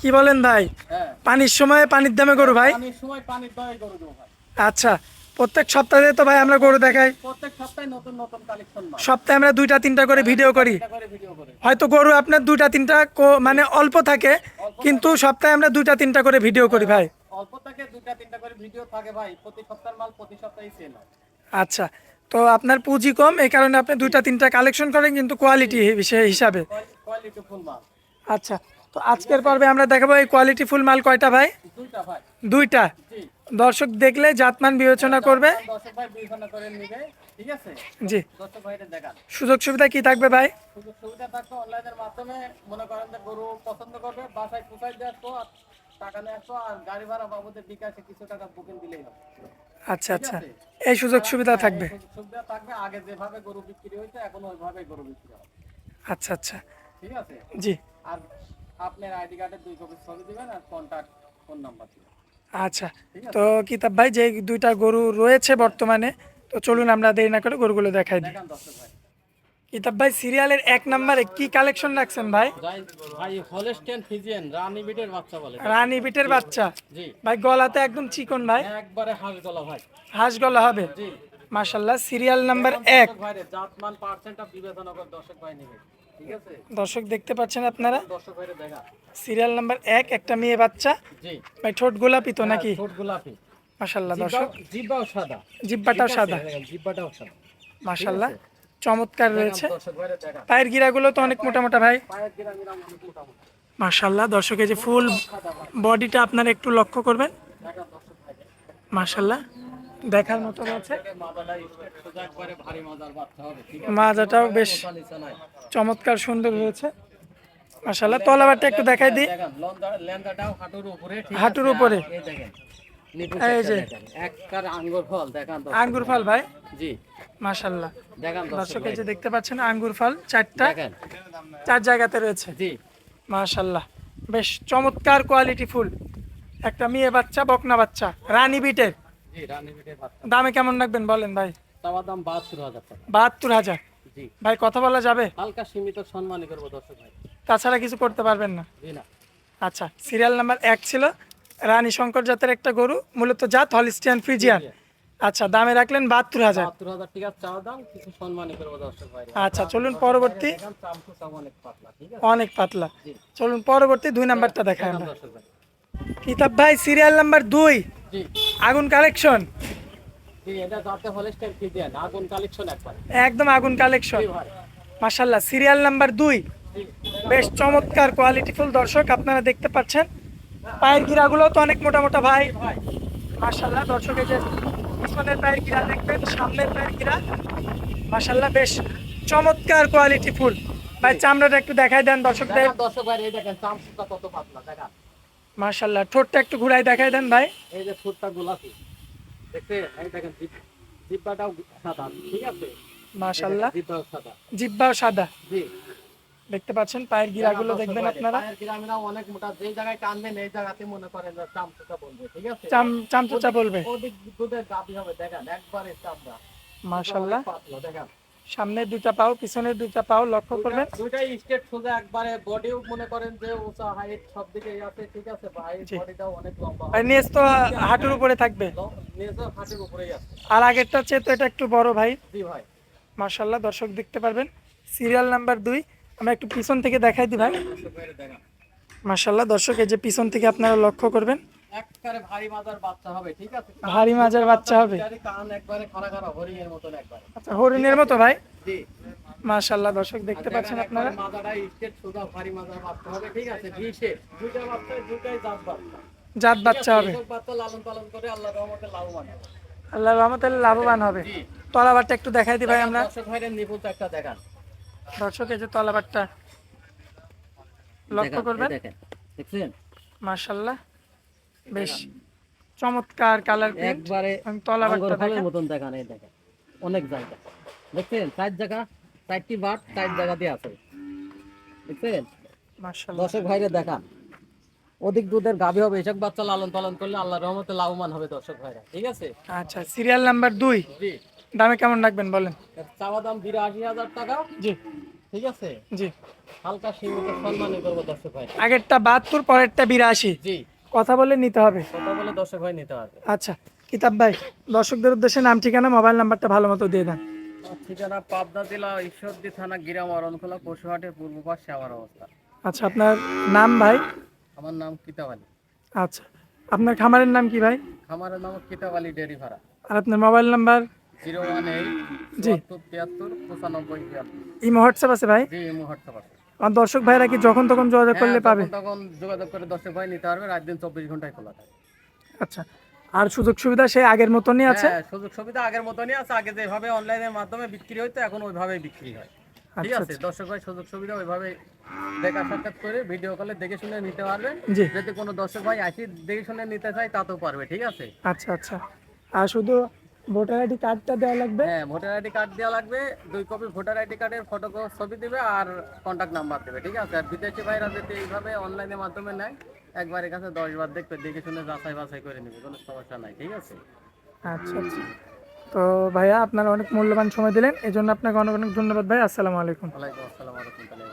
কি বলেন ভাই? পানির সময় পানির দামে গরু ভাই? আচ্ছা প্রত্যেক সপ্তাহে তো ভাই আমরা গরু দেখাই। সপ্তাহে আমরা দুইটা, তিনটা করে ভিডিও করি। হয়তো গরু আপনার দুইটা, তিনটা মানে অল্প থাকে, কিন্তু সপ্তাহে আমরা দুইটা, তিনটা করে ভিডিও করি ভাই। আচ্ছা তো আপনার পুঁজি কম, এই কারণে আপনি দুইটা, তিনটা কালেকশন করেন, কিন্তু কোয়ালিটি হিসাবে। আচ্ছা তো আজকের পর্বে আমরা দেখাবো এই কোয়ালিটি ফুল মাল কয়টা ভাই? দুইটা দর্শক দেখলে জাতমান বিবেচনা করবে। দর্শক ভাই বিবেচনা করে নিবে ঠিক আছে? জি। সুযোগ সুবিধা কি থাকবে ভাই? সুযোগ সুবিধা থাকবে অনলাইনের মাধ্যমে মনে করেন যে গরু পছন্দ করবে বাসায় কোথায় দিয়ে আসব টাকা নিয়ে আসব আর গাড়ি ভাড়া বাবদের বিকাশে কিছু টাকা বুকিং দিলেই হবে। আচ্ছা আচ্ছা। এই সুযোগ সুবিধা থাকবে। সুবিধা থাকবে। আগে যেভাবে গরু বিক্রি হয়েছে এখন ওইভাবে গরু বিক্রি হবে। আচ্ছা আচ্ছা। ঠিক আছে? জি। আর আপনার আইডি কার্ডের দুই কপি ছবি দিবেন আর কন্ট্যাক্ট ফোন নাম্বার দিবেন। আচ্ছা। তো কিতাব ভাই যে দুইটা গরু রয়েছে বর্তমানে তো চলুন আমরা দেরি না করে গরুগুলো দেখাই দিই। ভাই। কিতাব ভাই সিরিয়ালের এক নম্বরে কি কালেকশন রাখছেন ভাই? ভাই হলস্টেন ফিজিয়ান রানী বিটের বাচ্চা বলে। রানী বিটের বাচ্চা? জি। ভাই গলাতে একদম চিকন ভাই। একবারে হাঁস গলা ভাই। হাঁস গলা হবে? জি। মাশাল্লাহ সিরিয়াল নাম্বার এক। ভাইরে জাতমান পার্সেন্ট অফ বিবেচনা করে দর্শক ভাই নেবে। দর্শক দেখতে পাচ্ছেন আপনারা? সিরিয়াল নাম্বার এক একটা মেয়ে বাচ্চা। ভাই ঠোঁট গোলাপি তো নাকি? ছোট গোলাপি। মাশাল্লাহ দর্শক। জিব্বাও- সাদা। জিব্বাটাও সাদা। জিব্বাটাও সাদা। মাশাল্লাহ চমৎকার রয়েছে। পায়ের গিরাগুলো তো অনেক মোটা মোটা ভাই মাশাল্লাহ দর্শক যে ফুল বডিটা আপনারা একটু লক্ষ্য করবেন। মাশাল্লাহ। দেখার মতো আছে। মাজাটাও বেশ চমৎকার সুন্দর রয়েছে মাশাল্লাহ তলাবারটা একটু দেখাই দিই। হাঁটুর উপরে। এই যে। আঙ্গুর ফল ভাই জি এই যে দেখতে পাচ্ছেন আঙ্গুর ফল চারটা। চার জায়গাতে রয়েছে। জি মাশাল্লাহ বেশ চমৎকার কোয়ালিটি ফুল। একটা মেয়ে বাচ্চা, বকনা বাচ্চা। রানী বিটের। দামে কেমন রাখবেন বলেন ভাই তাওয়ার দাম বাহাত্তর হাজার টাকা বাহাত্তর হাজার ভাই কথা বলা যাবে হালকা সীমিত সম্মানই করব দর্শক ভাই তাছাড়া কিছু করতে পারবেন না আচ্ছা সিরিয়াল নাম্বার এক ছিল রানী শঙ্কর জাতের একটা গরু মূলত জাত হলিস্টিয়ান ফ্রিজিয়ান আচ্ছা দামে রাখলেন বাহাত্তর হাজার আচ্ছা চলুন পরবর্তী অনেক পাতলা চলুন পরবর্তী দুই নাম্বারটা দেখায় আমরা কিতাব ভাই সিরিয়াল নাম্বার দুই। আগুন কালেকশন একদম আগুন কালেকশন মাশাল্লাহ সিরিয়াল নাম্বার দুই। বেশ চমৎকার কোয়ালিটিফুল দর্শক আপনারা দেখতে পাচ্ছেন। পায়ের গিরাগুলো তো অনেক মোটা মোটা ভাই। মাশাল্লাহ দর্শক এই যে পিছনের পায়ের গিরা দেখবেন সামনের পায়ের গিরা। মাশাল্লাহ বেশ চমৎকার কোয়ালিটি ফুল ভাই চামড়াটা একটু দেখাই দেন দর্শকদের। দর্শক ভাই এই দেখেন চামচুটা কত পাতলা দেখা মাশাল্লাহ ঠোঁটটা একটু ঘুরাই দেখাই দেন ভাই। এই যে ফুটটা গোলাপি দেখতে এই দেখেন জিব্বাটাও সাদা ঠিক আছে? মাশাল্লাহ জিব্বাও সাদা। জিব্বাও সাদা। জি। দেখতে পাচ্ছেন পায়ের গিরাগুলো দেখবেন আপনারা। পায়ের গ্রামেরা অনেক মোটা যে জায়গায় টানবেন এই জায়গাতে মনে করেন যে চামচুটা বলবে ঠিক আছে? চাম চামচুচা বলবে। ওদিক দুধের গাবি হবে দেখেন একবারে চামড়া। মাশাল্লাহ দেখেন। সামনের দুইটা পাও পিছনের দুইটা পাও লক্ষ্য করবেন। দুইটাই স্টেট সোজা একবারে বডিও মনে করেন যে উঁচা হাইট সব দিকে আছে ঠিক আছে? ভাই। বডিটাও অনেক লম্বা আর নেস তো হাঁটুর উপরে থাকবে। নিজের হাটের উপরেই আছে। আর আগেরটা চেয়ে তো এটা একটু বড় ভাই। জি ভাই। মাশাল্লাহ দর্শক দেখতে পারবেন। সিরিয়াল নাম্বার দুই। আমরা একটু পিছন থেকে দেখাই দিই ভাই। মাশাল্লাহ দর্শক এই যে পিছন থেকে আপনারা লক্ষ্য করবেন। একবারে ভারী মাজার বাচ্চা হবে ঠিক আছে? ভারী মাজার বাচ্চা হবে? কান একবারে খাড়া খাড়া হরিণের মতন একবারে। আচ্ছা হরিণের মতো ভাই? জি। মাশাল্লাহ দর্শক দেখতে পাচ্ছেন আপনারা? মাজাটা স্টেট সোজা ভারী মাজার বাচ্চা হবে ঠিক আছে? দুইটা বাচ্চা দুইটাই জাত বাচ্চা। জাত বাচ্চা হবে। বাচ্চা লালন পালন করে রহমতে লাভবান হবে। আল্লাহ রহমতে লাভবান হবে। তলাবারটা একটু দেখাই দিই ভাই আমরা। দর্শক একটা দেখান। দর্শক এই যে তলাবারটা লক্ষ্য করবেন? দেখেন দেখছেন? মাশাল্লাহ বেশ চমৎকার কালার একবারে আমি তলাবারটা আঙ্গুর মতন দেখান এই দেখেন। অনেক জায়গা। দেখছেন? চার জায়গা চারটি বাট চার জায়গা দিয়ে আছে। দেখছেন? মাশাল্লাহ দর্শক ভাইরে দেখান। অধিক দুধের গাভী হবে এসব বাচ্চা লালন পালন করলে আল্লাহ রহমতে লাভবান হবে দর্শক ভাইরা। ঠিক আছে? আচ্ছা সিরিয়াল নাম্বার দুই। দামে কেমন রাখবেন বলেন? চাওয়া দাম বিরাশি হাজার টাকা। জি। ঠিক আছে? জি। হালকা সীমিত সম্মানে করব দর্শক ভাই আগেরটা বাহাত্তর পরেরটা বিরাশি। জি। কথা বলে নিতে হবে। কথা বলে দর্শক ভাই নিতে হবে। আচ্ছা কিতাব ভাই দর্শকদের উদ্দেশ্যে নাম ঠিকানা মোবাইল নাম্বারটা ভালো মতো দিয়ে দেন। ঠিকানা পাবনা জেলা ঈশ্বরদী থানা গিরাম অরণখোলা পশুহাটের পূর্ব পাশে আমার অবস্থা। আচ্ছা আপনার নাম ভাই? আমার নাম কিতাব আলী। আচ্ছা আপনার খামারের নাম কি ভাই? খামারের নাম কিতাব আলী ডেয়ারি ভাড়া। আর আপনার mobile number zero one eight জি। তিয়াত্তর পঁচানব্বই তিয়াত্তর। ইমো হোয়াটসঅ্যাপ আছে ভাই? জি এই মুহূর্তে পাবে আমার দর্শক ভাইরা কি যখন তখন যোগাযোগ করলে হ্যাঁ, পাবে? তখন যোগাযোগ করে দর্শক ভাই নিতে পারবে রাত দিন চব্বিশ ঘন্টায় খোলা থাকে। আচ্ছা আর সুযোগ সুবিধা সেই আগের মতনই আছে? হ্যাঁ সুযোগ সুবিধা আগের মতনই আছে আগে যেভাবে অনলাইনের মাধ্যমে বিক্রি হইতো এখন ওইভাবেই বিক্রি হয়। ঠিক আচ্ছা, আছে? দর্শক ভাই সুযোগ সুবিধা ওইভাবে দেখা সাক্ষাৎ করে ভিডিও কলে দেখে শুনে নিতে পারবে। জি। যদি কোনো দর্শক ভাই আসি দেখে শুনে নিতে চায় তাতেও পারবে ঠিক আছে? আচ্ছা আচ্ছা। আর শুধু ভোটার আইডি কার্ডটা দেওয়া লাগবে? হ্যাঁ ভোটার আইডি কার্ড দেওয়া লাগবে দুই কপি ভোটার আইডি কার্ডের ফটো ছবি দিবে আর কন্ট্যাক্ট নাম্বার দেবে ঠিক আছে? আর বিদেশি ভাইরা যদি এইভাবে অনলাইনের মাধ্যমে নেয় একবারের কাছে দশ বার দেখবে দেখে শুনে যাচাই বাছাই করে নেবে কোনো সমস্যা নাই ঠিক আছে? আচ্ছা আচ্ছা। তো ভাইয়া আপনারা অনেক মূল্যবান সময় দিলেন এই জন্য আপনাকে অনেক অনেক ধন্যবাদ ভাই আসসালামু আলাইকুম। ওয়ালাইকুম আসসালাম রহমতুল্লাহ।